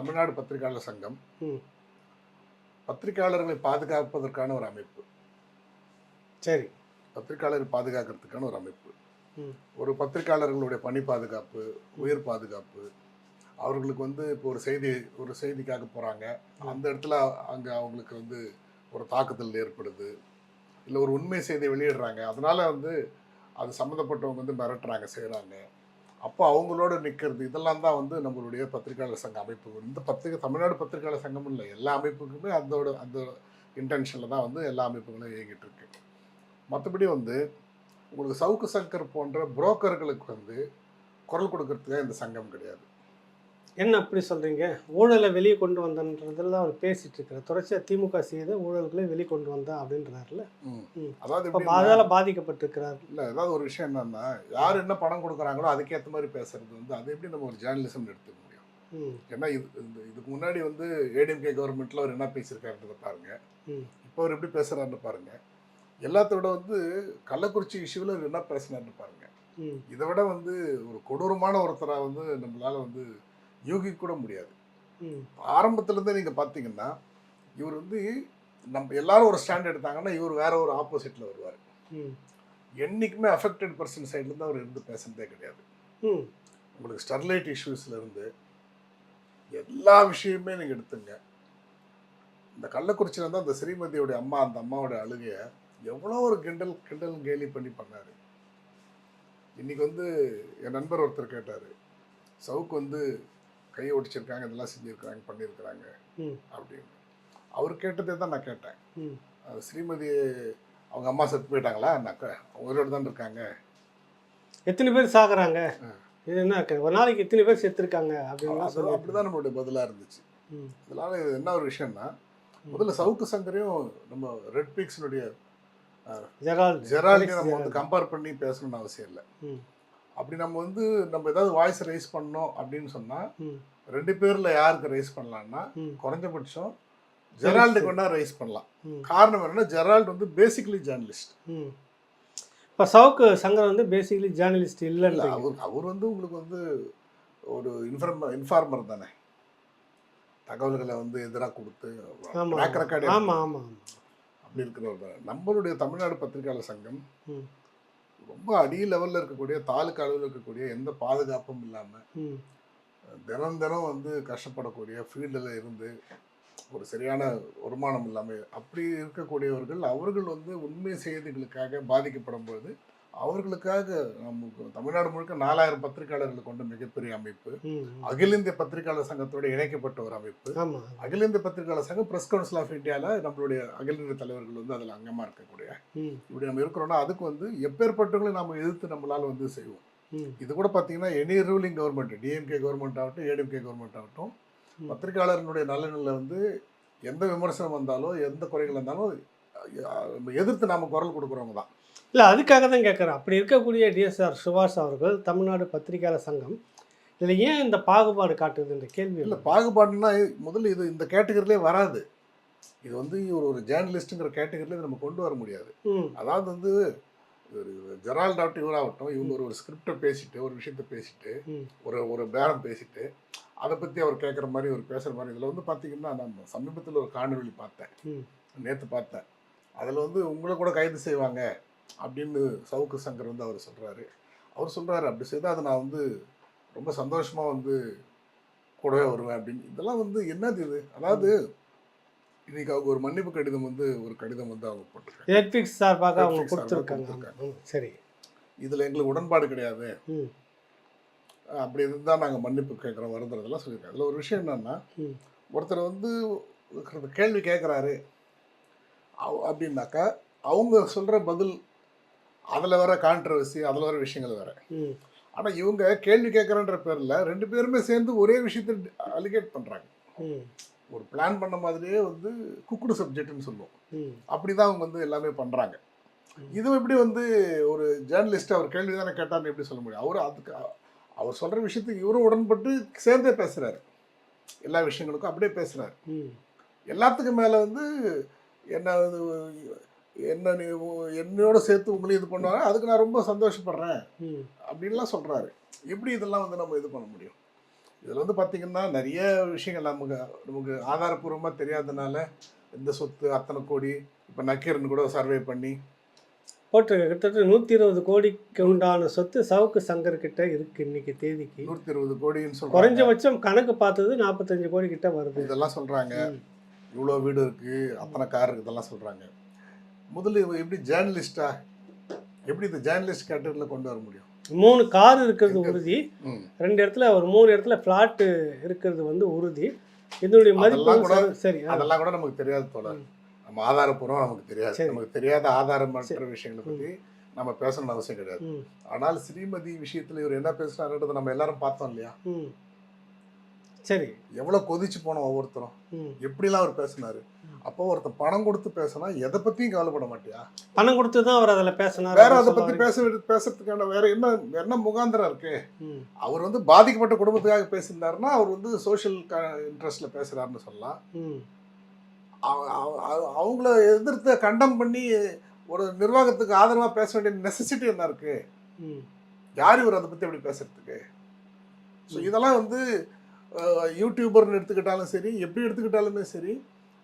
தமிழ்நாடு பத்திரிகையாளர் சங்கம் பத்திரிகையாளர்களை பாதுகாப்பதற்கான ஒரு அமைப்பு. சரி. பத்திரிகையாளரை பாதுகாக்கிறதுக்கான ஒரு அமைப்பு. ஒரு பத்திரிகையாளர்களுடைய பணி பாதுகாப்பு உயிர் பாதுகாப்பு அவர்களுக்கு வந்து இப்போ ஒரு செய்தி ஒரு செய்திக்காக போகிறாங்க அந்த இடத்துல அங்கே அவங்களுக்கு வந்து ஒரு தாக்குதல் ஏற்படுது. இல்லை ஒரு உண்மை செய்தியை வெளியிடுறாங்க. அதனால வந்து அது சம்மந்தப்பட்டவங்க வந்து மிரட்டுறாங்க செய்கிறாங்க அப்போ அவங்களோட நிற்கிறது இதெல்லாம் தான் வந்து நம்மளுடைய பத்திரிகையாளர் சங்க அமைப்பு. இந்த பத்திரிகை தமிழ்நாடு பத்திரிகையாளர் சங்கம் இல்லை. எல்லா அமைப்புக்குமே அதோட அந்த இன்டென்ஷனில் தான் வந்து எல்லா அமைப்புகளும் இயங்கிட்டு இருக்கு. மற்றபடி வந்து உங்களுக்கு சவுக்கு சங்கர் போன்ற புரோக்கர்களுக்கு வந்து குரல் கொடுக்கறதுக்காக இந்த சங்கம் கிடையாது. என்ன அப்படி சொல்றீங்க? ஊழலை வெளியே கொண்டு வந்தன்றதுல தான் அவர் பேசிட்டு இருக்கிறார் தொடர்ச்சியாக திமுக செய்த ஊழல்களை வெளியே கொண்டு வந்தா அப்படின்றாருல ம். அதாவது இப்போ அதால பாதிக்கப்பட்டிருக்கிறார். இல்லை ஏதாவது ஒரு விஷயம் என்னன்னா யார் என்ன பணம் கொடுக்குறாங்களோ அதுக்கேற்ற மாதிரி பேசுறது வந்து அதை எப்படி நம்ம ஒரு ஜேர்னலிசம் எடுத்துக்க முடியும்? ஏன்னா இது இந்த இதுக்கு முன்னாடி வந்து ஏடிஎம்கே கவர்மெண்ட்ல அவர் என்ன பேசியிருக்காருன்றத பாருங்க. இப்போ அவர் எப்படி பேசுறாருன்னு பாருங்க. எல்லாத்த விட வந்து கள்ளக்குறிச்சி இஷ்யூவில் அவர் என்ன பேசினார்னு பாருங்க. இதை விட வந்து ஒரு கொடூரமான ஒருத்தரா வந்து நம்மளால வந்து யூகிக்க கூட முடியாது ஆரம்பத்துலேருந்தே நீங்கள் பார்த்தீங்கன்னா இவர் வந்து நம்ம எல்லாரும் ஒரு ஸ்டாண்ட் எடுத்தாங்கன்னா இவர் வேற ஒரு ஆப்போசிட்டில் வருவார். என்றைக்குமே அஃபெக்டட் பர்சன் சைட்லேருந்து அவர் இருந்து பேசுனதே கிடையாது. உங்களுக்கு ஸ்டெர்லைட் இஷ்யூஸ்ல இருந்து எல்லா விஷயமே நீங்கள் எடுத்துங்க. இந்த கள்ளக்குறிச்சியில் வந்து அந்த ஸ்ரீமதியோடைய அம்மா அந்த அம்மாவோட அழுகைய எவ்வளோ ஒரு கிண்டல் கிண்டல் கேலி பண்ணி பண்ணார். இன்னைக்கு வந்து என் நண்பர் ஒருத்தர் கேட்டார் சவுக்கு வந்து கையை ஒடிச்சிருக்காங்க இதெல்லாம் செஞ்சுருக்காங்க பண்ணியிருக்கிறாங்க அப்படின்னு. அவர் கேட்டதே தான் நான் கேட்டேன். ஸ்ரீமதி அவங்க அம்மா செத்து போயிட்டாங்களா? நான் உயிரோடு தான் இருக்காங்க. எத்தனை பேர் சாகுறாங்க. இது என்ன ஒரு நாளைக்கு எத்தனை பேர் செத்துருக்காங்க அப்படின்னு சொல்லி அப்படிதான் நம்மளுடைய பதிலாக இருந்துச்சு. ம். இதனால இது என்ன ஒரு விஷயம்னா முதல்ல சவுக்கு சங்கரையும் நம்ம ரெட் பீக்ஸினுடைய ஜெரால்ட் ஜெரால்டையும் நம்ம வந்து கம்பேர் பண்ணி பேசணும்னு அவசியம் இல்லை. அப்படி நம்ம வந்து நம்ம ஏதாவது வாய்ஸ் ரைஸ் பண்ணோம் அப்படின்னு சொன்னா ம். ரெண்டு பேர்ல யாருக்கு ரைஸ் பண்ணலாம்னா ம். குறைஞ்சபட்சம் ஜெரால்டுக்கு வேணா ரைஸ் பண்ணலாம். காரணம் என்னன்னா ஜெரால்டு வந்து பேசிக்கலி ஜேர்னலிஸ்ட் ம். இப்போ சவுக்கு சங்கர் வந்து பேசிக்கலி ஜேர்னலிஸ்ட் இல்லை இல்லைன்னு அவர் அவர் வந்து உங்களுக்கு வந்து ஒரு இன்ஃபார்மர் இன்ஃபார்மர் தானே. தகவல்களை வந்து எதிராக கொடுத்து ஆமா track record ஆமா ஆமா ஆமா. அப்படி இருக்கிறவர் தான். நம்மளுடைய தமிழ்நாடு பத்திரிகையாளர் சங்கம் ம். ரொம்ப அடி லெவலில் இருக்கக்கூடிய தாலுக்கு அளவில் இருக்கக்கூடிய எந்த பாதுகாப்பும் இல்லாமல் தினம் தினம் வந்து கஷ்டப்படக்கூடிய ஃபீல்டில் இருந்து ஒரு சரியான வருமானம் இல்லாமல் அப்படி இருக்கக்கூடியவர்கள் அவர்கள் வந்து உண்மை செய்திகளுக்காக பாதிக்கப்படும் பொழுது அவர்களுக்காக நமக்கு தமிழ்நாடு முழுக்க நாலாயிரம் பத்திரிகையாளர்களை கொண்ட மிகப்பெரிய அமைப்பு. அகில இந்திய பத்திரிகையாளர் சங்கத்தோட இணைக்கப்பட்ட ஒரு அமைப்பு. அகில இந்திய பத்திரிகையாளர் சங்கம் பிரஸ் கவுன்சில் ஆஃப் இந்தியாவில் நம்மளுடைய அகில இந்திய தலைவர்கள் வந்து அதில் அங்கமாக இருக்கக்கூடிய. இப்படி நம்ம இருக்கிறோம்னா அதுக்கு வந்து எப்பேற்பட்டவங்களை நம்ம எதிர்த்து நம்மளால வந்து செய்வோம். இது கூட பார்த்தீங்கன்னா any ruling government DMK government ஆகட்டும் ஏடிஎம்கே கவர்மெண்ட் ஆகட்டும். பத்திரிகையாளர்களுடைய நலனில் வந்து எந்த விமர்சனம் வந்தாலும் எந்த குறைகள் இருந்தாலும் அஹ், எதிர்த்து நாம குரல் கொடுக்குறவங்க தான். இல்லை அதுக்காக தான் கேட்குறேன் அப்படி இருக்கக்கூடிய டிஎஸ்ஆர் சுபாஷ் அவர்கள் தமிழ்நாடு பத்திரிகையாளர் சங்கம் இதில் ஏன் இந்த பாகுபாடு காட்டுதுன்ற கேள்வி இல்லை பாகுபாடுனா முதல்ல இது இந்த கேட்டகரியிலே வராது. இது வந்து ஒரு ஒரு ஜேர்னலிஸ்ட்டுங்கிற கேட்டகரியில நம்ம கொண்டு வர முடியாது. அதாவது வந்து ஒரு ஜெரால்ட் ஆகட்டும் இவராகட்டும் இவங்க ஒரு ஒரு ஸ்கிரிப்டை பேசிட்டு ஒரு விஷயத்த பேசிட்டு ஒரு ஒரு பேரம் பேசிட்டு அதை பற்றி அவர் கேட்குற மாதிரி ஒரு பேசுகிற மாதிரி இதில் வந்து பார்த்தீங்கன்னா நான் சமீபத்தில் ஒரு காணொளி பார்த்தேன். நேற்று பார்த்தேன். அதில் வந்து உங்களை கூட கைது செய்வாங்க அப்படின்னு சவுக்கு சங்கர் வந்து அவர் சொல்கிறாரு அவர் சொல்கிறாரு அப்படி செய்தால் அதை நான் வந்து ரொம்ப சந்தோஷமாக வந்து கூடவே வருவேன் அப்படின்னு. இதெல்லாம் வந்து என்னது இது? அதாவது இன்னைக்கு அவங்க ஒரு மன்னிப்பு கடிதம் வந்து ஒரு கடிதம் வந்து அவங்க போட்டிருக்காங்க. நெட்ஃப்ளிக்ஸ் சார்பாக அவங்க Netflix சார்பாக கொடுத்துருக்காங்க. கொடுத்திருக்காங்க. ம், சரி. இதில் எங்களுக்கு உடன்பாடு கிடையாது. அப்படி இருந்தால் நாங்கள் மன்னிப்பு கேட்குறோம் வருதுறதெல்லாம் சொல்லியிருக்காங்க. அதில் ஒரு விஷயம் என்னன்னா ஒருத்தர் வந்து கேள்வி கேட்குறாரு. அப்படின்னாக்கா அவங்க சொல்கிற பதில் அதில் வர கான்ட்ரவர்சி அதில் வர விஷயங்கள் வேற. ஆனால் இவங்க கேள்வி கேட்குறன்ற பேரில் ரெண்டு பேருமே சேர்ந்து ஒரே விஷயத்தை அலிகேட் பண்ணுறாங்க ஒரு பிளான் பண்ண மாதிரியே வந்து குக்குடு சப்ஜெக்ட்னு சொல்லுவோம். அப்படி தான் அவங்க வந்து எல்லாமே பண்ணுறாங்க இது எப்படி வந்து ஒரு ஜேர்னலிஸ்ட் அவர் கேள்வி தானே கேட்டார்னு எப்படி சொல்ல முடியும்? அவர் அதுக்கு அவர் சொல்கிற விஷயத்துக்கு இவரும் உடன்பட்டு சேர்ந்தே பேசுகிறாரு எல்லா விஷயங்களுக்கும் அப்படியே பேசுகிறாரு எல்லாத்துக்கும் மேலே வந்து என்ன என்ன என்னோட சேர்த்து உங்களையும் இது பண்ணுவாங்க. அதுக்கு நான் ரொம்ப சந்தோஷப்படுறேன் அப்படின்லாம் சொல்கிறாரு எப்படி இதெல்லாம் வந்து நம்ம இது பண்ண முடியும்? இதில் வந்து பார்த்தீங்கன்னா நிறைய விஷயங்கள் நமக்கு நமக்கு ஆதாரப்பூர்வமாக தெரியாதனால இந்த சொத்து அத்தனை கோடி இப்போ நக்கீரன் கூட சர்வே பண்ணி போட்டிருக்க கிட்டத்தட்ட நூற்றி இருபது கோடிக்கு உண்டான சொத்து சவுக்கு சங்கர் கிட்ட இருக்கு இன்னைக்கு தேதிக்கு. நூற்றி இருபது கோடின்னு சொல்கிறாங்க குறைஞ்சபட்சம் கணக்கு பார்த்தது நாற்பத்தஞ்சு கோடி கிட்ட வருது. இதெல்லாம் சொல்கிறாங்க. இவ்வளோ வீடு இருக்குது அத்தனை கார் இதெல்லாம் சொல்கிறாங்க முதல்ல இவங்க எப்படி ஜேர்னலிஸ்டா எப்படி இந்த ஜேர்னலிஸ்ட் கேட்டகரியில் கொண்டு வர முடியும்? மூணு கார் இருக்கிறது உறுதி. ரெண்டு இடத்துல ஒரு மூணு இடத்துல ஃப்ளாட்டு இருக்கிறது வந்து உறுதி. இதனுடைய மதிப்பு அதெல்லாம் கூட- சரி. அதெல்லாம் கூட நமக்கு தெரியாது தோழர். நம்ம ஆதாரப்பூர்வம் நமக்கு தெரியாது. நமக்கு தெரியாத ஆதாரமற்ற விஷயங்களை பற்றி நம்ம பேசணும்னு அவசியம் கிடையாது. ஆனால் ஸ்ரீமதி விஷயத்துல இவர் என்ன பேசினாருன்றதை நம்ம எல்லாரும் பார்த்தோம் இல்லையா. சரி. எவ்வளவு கொதிச்சு போனோம் ஒவ்வொருத்தரும். எப்படிலாம் அவர் பேசினாரு. அப்போ ஒருத்தன் பணம் கொடுத்து பேசினா எதை பத்தியும் கவலைப்பட மாட்டியா? பணம் கொடுத்து தான் அவர் அதில் பேசினார். வேற அதை பத்தி பேச பேசுறதுக்கான வேற என்ன என்ன முகாந்திரம் இருக்கு? அவர் வந்து பாதிக்கப்பட்ட குடும்பத்துக்காக பேசியிருந்தாருன்னா அவர் வந்து சோஷியல் இன்ட்ரெஸ்ட்ல பேசுறாருன்னு சொல்லலாம். அவங்கள எதிர்த்து கண்டம் பண்ணி ஒரு நிர்வாகத்துக்கு ஆதரவா பேச வேண்டிய நெசசிட்டி என்ன இருக்கு. யார் இவர் அதை பத்தி எப்படி பேசுறதுக்கு? ஸோ இதெல்லாம் வந்து யூடியூபர்னு எடுத்துக்கிட்டாலும் சரி எப்படி எடுத்துக்கிட்டாலுமே சரி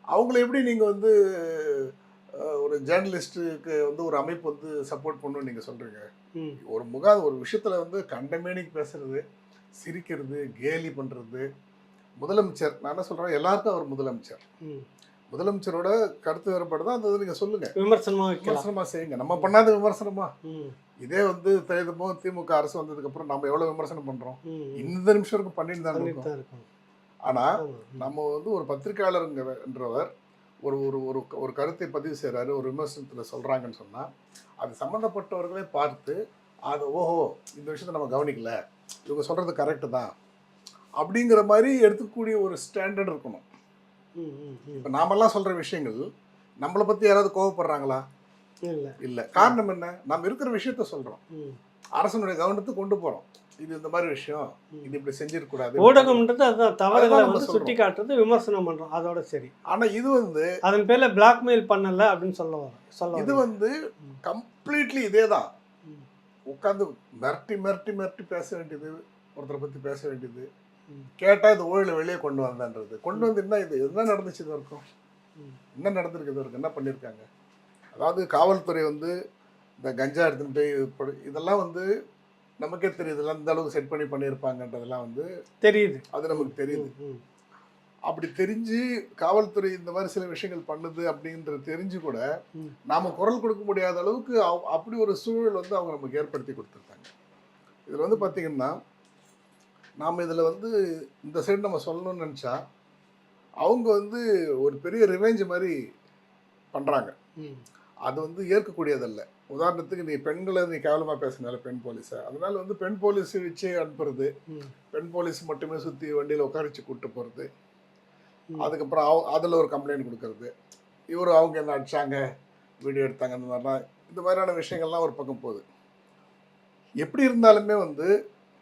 அவங்கள எப்படி நீங்கள் வந்து ஒரு ஜேர்னலிஸ்ட்டுக்கு வந்து ஒரு அமைப்பு வந்து சப்போர்ட் பண்ணணும்னு நீங்கள் சொல்கிறீங்க ஒரு முகா ஒரு விஷயத்தில் வந்து கண்டமேனிக்கு பேசுறது சிரிக்கிறது கேலி பண்ணுறது முதலமைச்சர் நான் என்ன சொல்கிறேன் எல்லாருக்கும் அவர் முதலமைச்சர். முதலமைச்சரோட கருத்து வேறுபாடு தான் அது நீங்கள் சொல்லுங்கள் விமர்சனமா வைக்கலாம். விமர்சனமாக செய்யுங்க. நம்ம பண்ணாத விமர்சனமா. ம், இதே வந்து தேர்தமோ திமுக அரசு வந்ததுக்கப்புறம் நம்ம எவ்வளோ விமர்சனம் பண்ணுறோம். இந்த நிமிஷம் வரைக்கும் பண்ணிட்டு தான் இருக்கோம் இருக்கும் ஆனால். நம்ம வந்து ஒரு பத்திரிகையாளருங்கிறவர் ஒரு ஒரு ஒரு ஒரு கருத்தை பதிவு செய்கிறாரு ஒரு விமர்சனத்தில் சொல்கிறாங்கன்னு சொன்னால் அது சம்மந்தப்பட்டவர்களே பார்த்து அது ஓஹோ இந்த விஷயத்தை நம்ம கவனிக்கல இவங்க சொல்கிறது கரெக்டு தான் அப்படிங்கிற மாதிரி எடுத்துக்கூடிய ஒரு ஸ்டாண்டர்ட் இருக்கணும். இப்போ நாமெல்லாம் சொல்கிற விஷயங்கள் நம்மளை பற்றி யாராவது கோவப்படுறாங்களா இல்ல. இல்லை. காரணம் என்ன? நம்ம இருக்கிற விஷயத்த சொல்கிறோம். அரசனுடைய கவனத்துக்கு கொண்டு போகிறோம் இது இந்த மாதிரி விஷயம். இது இப்படி செஞ்சிடக்கூடாது ஊடகம்ன்றது அதுதான் தவறுகளை வந்து. சுட்டி காட்டுறது விமர்சனம் பண்றோம். அதோட சரி. ஆனால் இது வந்து அதன் பேர்ல பிளாக்மெயில் பண்ணல அப்படின்னு சொல்ல வரோம் சொல்ல இது. வந்து. கம்ப்ளீட்லி இதே தான். உட்காந்து மிரட்டி மிரட்டி மிரட்டி பேச வேண்டியது ஒருத்தரை பற்றி பேச வேண்டியது. ம். கேட்டால் இது ஊழலை வெளியே கொண்டு வந்தான்றது கொண்டு வந்து என்ன இது? என்ன நடந்துச்சு இது வரைக்கும். என்ன நடந்திருக்கு இது வரைக்கும்? என்ன பண்ணியிருக்காங்க அதாவது காவல்துறை வந்து இந்த கஞ்சா எடுத்துட்டு போய் இதெல்லாம் வந்து நமக்கே தெரியுது இதெல்லாம் இந்த அளவுக்கு செட் பண்ணி பண்ணியிருப்பாங்கன்றதெல்லாம் வந்து தெரியுது அது நமக்கு தெரியுது. அப்படி தெரிஞ்சு காவல்துறை இந்த மாதிரி சில விஷயங்கள் பண்ணுது அப்படின்றது தெரிஞ்சு கூட. நாம குரல் கொடுக்க முடியாத அளவுக்கு அப்படி ஒரு சூழல் வந்து அவங்க நமக்கு ஏற்படுத்தி கொடுத்துருக்காங்க இதில் வந்து பார்த்தீங்கன்னா நாம் இதில் வந்து இந்த சைடு நம்ம சொல்லணும்னு நினச்சா அவங்க வந்து ஒரு பெரிய ரிவெஞ்ச் மாதிரி பண்ணுறாங்க. அது வந்து ஏற்கக்கூடியதல்ல. உதாரணத்துக்கு நீ பெண்களை நீ கேவலமாக பேசுனால பெண் போலீஸை. அதனால வந்து பெண் போலீஸ் வச்சு அனுப்புறது. பெண் போலீஸ் மட்டுமே சுற்றி வண்டியில் உட்கார வச்சு கூப்பிட்டு போகிறது. அதுக்கப்புறம் அவ அதில் ஒரு கம்ப்ளைண்ட் கொடுக்கறது. இவர் அவங்க என்ன அடிச்சாங்க? வீடியோ எடுத்தாங்க அந்த மாதிரிலாம். இந்த மாதிரியான விஷயங்கள்லாம் ஒரு பக்கம் போகுது. எப்படி இருந்தாலுமே வந்து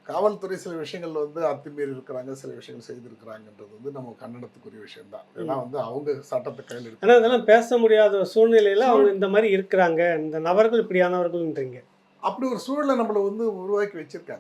காவல்துறை சில விஷயங்கள்ல வந்து அத்துமீறி இருக்கிறாங்க சில விஷயங்கள் செய்திருக்கிறாங்கன்றது வந்து நம்ம கன்னடத்துக்குரிய விஷயம் தான் ஏன்னா வந்து அவங்க சட்டத்தை கையில் எடுத்து ஆனா இதெல்லாம் பேச முடியாத ஒரு சூழ்நிலையில அவங்க இந்த மாதிரி இருக்கிறாங்க. இந்த நபர்கள் இப்படியானவர்கள்ன்றீங்க அப்படி ஒரு சூழலை நம்மளை வந்து உருவாக்கி வச்சிருக்காங்க.